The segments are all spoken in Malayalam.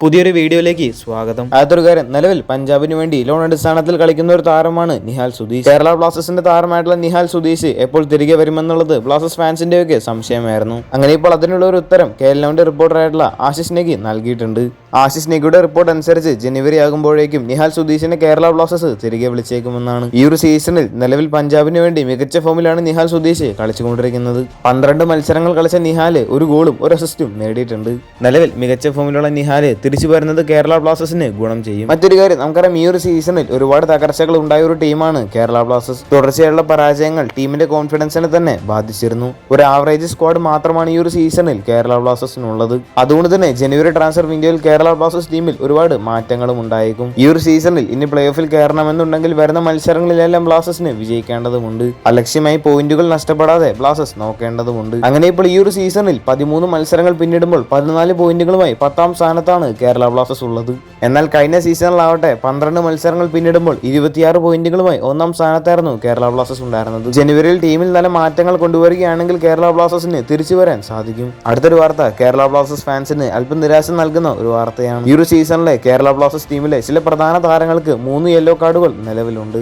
പുതിയൊരു വീഡിയോയിലേക്ക് സ്വാഗതം. ആദ്യകാരൻ നിലവിൽ പഞ്ചാബിന് വേണ്ടി ലോൺ അടിസ്ഥാനത്തിൽ കളിക്കുന്ന ഒരു താരമാണ് നിഹാൽ സുധീഷ്. കേരള ബ്ലാസ്റ്റേഴ്സിന്റെ താരമായിട്ടുള്ള നിഹാൽ സുധീഷ് എപ്പോൾ തിരികെ വരുമെന്നുള്ളത് ബ്ലാസ്റ്റേഴ്സ് ഫാൻസിന്റെയൊക്കെ സംശയമായിരുന്നു. അങ്ങനെ ഇപ്പോൾ അതിനുള്ള ഒരു ഉത്തരം കേരളത്തിന്റെ റിപ്പോർട്ടറായിട്ടുള്ള ആശിഷ് നെഗി നൽകിയിട്ടുണ്ട്. ആശിഷ് നെഗിയുടെ റിപ്പോർട്ട് അനുസരിച്ച് ജനുവരി ആകുമ്പോഴേക്കും നിഹാൽ സുധീഷിനെ കേരള ബ്ലാസ്റ്റേഴ്സ് തിരികെ വിളിച്ചേക്കുമെന്നാണ്. ഈ ഒരു സീസണിൽ നിലവിൽ പഞ്ചാബിന് വേണ്ടി മികച്ച ഫോമിലാണ് നിഹാൽ സുധീഷ് കളിച്ചുകൊണ്ടിരിക്കുന്നത്. പന്ത്രണ്ട് മത്സരങ്ങൾ കളിച്ച നിഹാൽ ഒരു ഗോളും ഒരു അസിസ്റ്റും നേടിയിട്ടുണ്ട്. നിലവിൽ മികച്ച ഫോമിലുള്ള നിഹാൽ തിരിച്ചു വരുന്നത് കേരള ബ്ലാസ്റ്റേഴ്സിന് ഗുണം ചെയ്യും. മറ്റൊരു കാര്യം നമുക്കറിയാം ഈ ഒരു സീസണിൽ ഒരുപാട് തകർച്ചകൾ ഉണ്ടായ ഒരു ടീമാണ് കേരള ബ്ലാസ്റ്റേഴ്സ്. തുടർച്ചയായുള്ള പരാജയങ്ങൾ ടീമിന്റെ കോൺഫിഡൻസിനെ തന്നെ ബാധിച്ചിരുന്നു. ഒരു ആവറേജ് സ്ക്വാഡ് മാത്രമാണ് ഈ ഒരു സീസണിൽ കേരള ബ്ലാസ്റ്റേഴ്സിനുള്ളത്. അതുകൊണ്ട് തന്നെ ജനുവരി ട്രാൻസ്ഫർ വിൻഡോയിൽ കേരള ബ്ലാസ്റ്റേഴ്സ് ടീമിൽ ഒരുപാട് മാറ്റങ്ങളും ഉണ്ടായേക്കും. ഈ ഒരു സീസണിൽ ഇനി പ്ലേ ഓഫിൽ കയറണമെന്നുണ്ടെങ്കിൽ വരുന്ന മത്സരങ്ങളിലെല്ലാം ബ്ലാസ്റ്റേഴ്സിന് വിജയിക്കേണ്ടതുണ്ട് അലക്ഷ്യമായി പോയിന്റുകൾ നഷ്ടപ്പെടാതെ ബ്ലാസ്റ്റേഴ്സ് നോക്കേണ്ടതുണ്ട് അങ്ങനെ ഇപ്പോൾ ഈ ഒരു സീസണിൽ പതിമൂന്ന് മത്സരങ്ങൾ പിന്നിടുമ്പോൾ പതിനാല് പോയിന്റുകളുമായി പത്താം സ്ഥാനത്താണ് കേരള ബ്ലാസ്റ്റേഴ്സ് ഉള്ളത്. എന്നാൽ കഴിഞ്ഞ സീസണിലാവട്ടെ പന്ത്രണ്ട് മത്സരങ്ങൾ പിന്നിടുമ്പോൾ ഇരുപത്തിയാറ് പോയിന്റുകളുമായി ഒന്നാം സ്ഥാനത്തായിരുന്നു കേരള ബ്ലാസ്റ്റേഴ്സ് ഉണ്ടായിരുന്നത്. ജനുവരിയിൽ ടീമിൽ നല്ല മാറ്റങ്ങൾ കൊണ്ടുവരികയാണെങ്കിൽ കേരള ബ്ലാസ്റ്റേഴ്സിന് തിരിച്ചു വരാൻ സാധിക്കും. അടുത്തൊരു വാർത്ത കേരള ബ്ലാസ്റ്റേഴ്സ് ഫാൻസിന് അല്പം നിരാശ നൽകുന്ന ഒരു വാർത്തയാണ്. ഈ ഒരു സീസണിലെ കേരള ബ്ലാസ്റ്റേഴ്സ് ടീമിലെ ചില പ്രധാന താരങ്ങൾക്ക് മൂന്ന് യെല്ലോ കാർഡുകൾ നിലവിലുണ്ട്.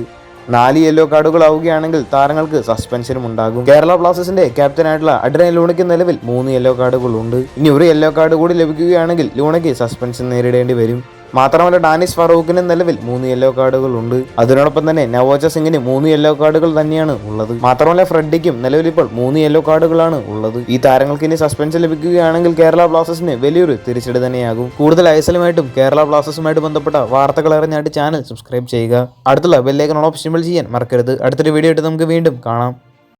നാല് യെല്ലോ കാർഡുകൾ ആവുകയാണെങ്കിൽ താരങ്ങൾക്ക് സസ്പെൻഷനും ഉണ്ടാകും. കേരള ബ്ലാസ്റ്റേഴ്സിന്റെ ക്യാപ്റ്റനായിട്ടുള്ള അഡ്രൻ ലൂണയ്ക്ക് നിലവിൽ മൂന്ന് യെല്ലോ കാർഡുകൾ ഉണ്ട് ഇനി ഒരു യെല്ലോ കാർഡ് കൂടി ലഭിക്കുകയാണെങ്കിൽ ലൂണയ്ക്ക് സസ്പെൻഷൻ നേരിടേണ്ടി വരും. മാത്രമല്ല ഡാനിഷ് ഫറൂഖിന് നിലവിൽ മൂന്ന് യെല്ലോ കാർഡുകൾ ഉണ്ട്. അതിനോടൊപ്പം തന്നെ നവോജ സിംഗിന് മൂന്ന് യെല്ലോ കാർഡുകൾ തന്നെയാണ് ഉള്ളത്. മാത്രമല്ല ഫ്രെഡിക്കും നിലവിൽ ഇപ്പോൾ മൂന്ന് യെല്ലോ കാർഡുകളാണ് ഉള്ളത്. ഈ താരങ്ങൾക്ക് ഇനി സസ്പെൻഷൻ ലഭിക്കുകയാണെങ്കിൽ കേരള ബ്ലാസ്റ്റേഴ്സിന് വലിയൊരു തിരിച്ചടി തന്നെയാകും. കൂടുതൽ ഐസലുമായിട്ടും കേരള ബ്ലാസ്റ്റേഴ്സുമായിട്ട് ബന്ധപ്പെട്ട വാർത്തകൾ അറിഞ്ഞായിട്ട് ചാനൽ സബ്സ്ക്രൈബ് ചെയ്യുക. അടുത്തുള്ള ബെല്ലേക്കൺ ഓപ്ഷൻ ചെയ്യാൻ മറക്കരുത്. അടുത്തൊരു വീഡിയോ ആയിട്ട് നമുക്ക് വീണ്ടും കാണാം.